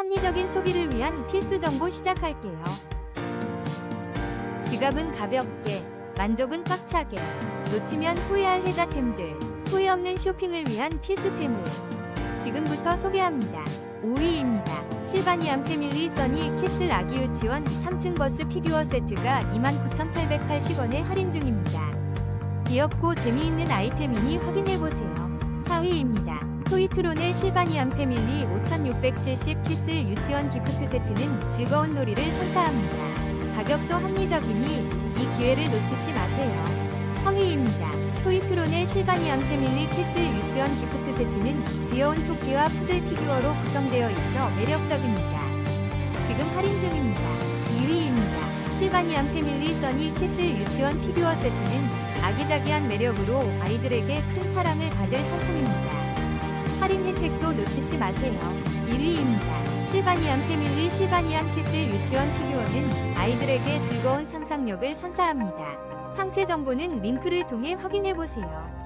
합리적인 소비를 위한 필수 정보 시작할게요. 지갑은 가볍게, 만족은 꽉차게, 놓치면 후회할 혜자템들, 후회 없는 쇼핑을 위한 필수템을 지금부터 소개합니다. 5위입니다. 실바니안 패밀리 써니 캐슬 아기 유치원 3층 버스 피규어 세트가 29,880원에 할인 중입니다. 귀엽고 재미있는 아이템이니 확인해보세요. 4위입니다. 토이트론의 실바니안 패밀리 5670 키슬 유치원 기프트 세트는 즐거운 놀이를 선사합니다. 가격도 합리적이니 이 기회를 놓치지 마세요. 3위입니다. 토이트론의 실바니안 패밀리 키슬 유치원 기프트 세트는 귀여운 토끼와 푸들 피규어로 구성되어 있어 매력적입니다. 지금 할인 중입니다. 2위입니다. 실바니안 패밀리 써니 캐슬 유치원 피규어 세트는 아기자기한 매력으로 아이들에게 큰 사랑을 받을 상품입니다. 할인 혜택도 놓치지 마세요. 1위입니다. 실바니안 패밀리 실바니안 캐슬 유치원 피규어는 아이들에게 즐거운 상상력을 선사합니다. 상세 정보는 링크를 통해 확인해 보세요.